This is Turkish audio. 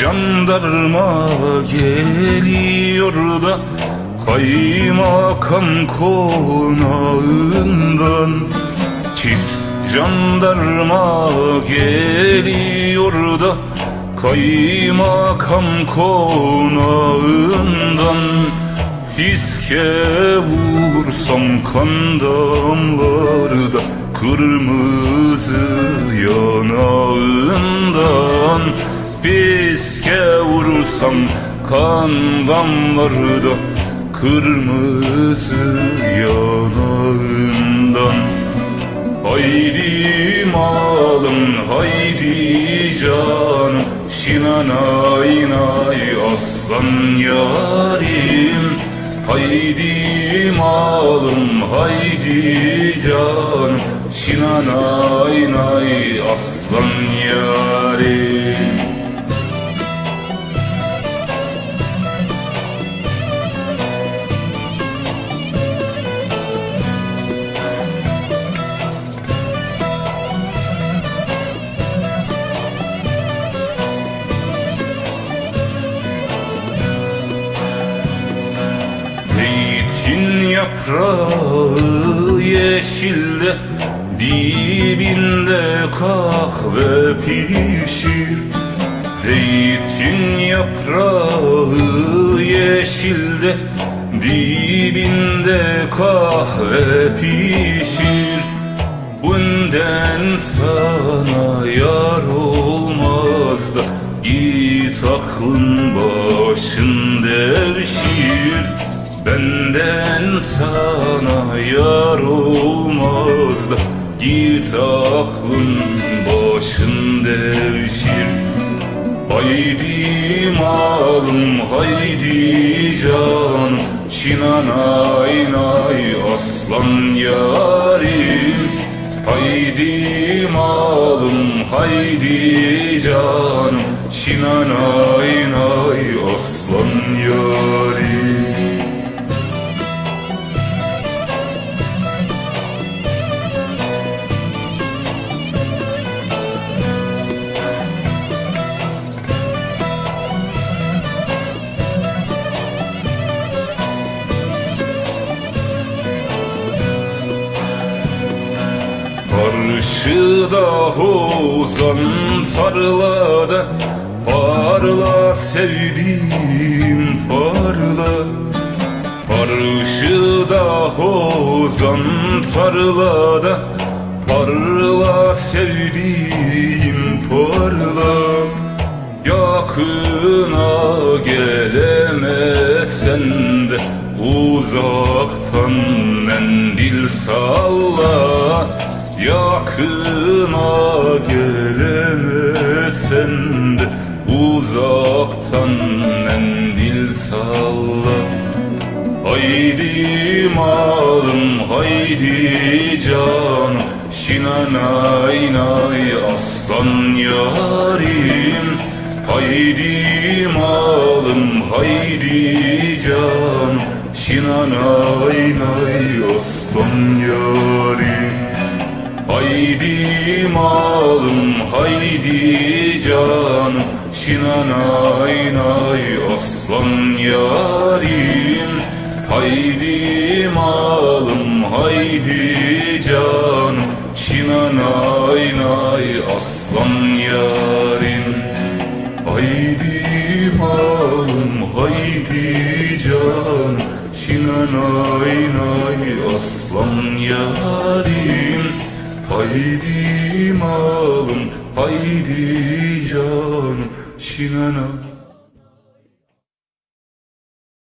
jandarma geliyor da Kaymakam konağından. Çift jandarma geliyor da Kaymakam konağından. Fiske vursam kan damlar da Kırmızı yanağından kan damlar da Kırmızı yanağından. Haydi malım haydi canım Şinanay nay aslan yarim. Haydi malım haydi canım Şinanay nay aslan yarim yaprağı yeşilde Dibinde kahve pişir. Zeytin yaprağı yeşilde Dibinde kahve pişir. Bundan sana yar olmaz da Git aklın başın devşir Benden sana yar olmaz da Git aklın başın devşir. Haydi malım haydi canım. Çinanay nay aslan yarim. Haydi malım haydi canım. Çinanay nay Karşıda hozan tarlada Parla sevdiğim parla. Karşıda hozan tarlada Parla sevdiğim parla. Yakına gelemesen de Uzaktan mendil salla Yakına gelemesen de Uzaktan mendil salla. Haydi malım haydi canım Şinanay nay aslan yarim. Haydi malım haydi canım Şinanay nay aslan yarim malım haydi canım. Şinanay nay aslan yarim. Haydi malım haydi canım. Şinanay nay aslan yarim. Haydi malım haydi canım. Şinanay nay aslan yarim Haydi malım haydi canım Şinanay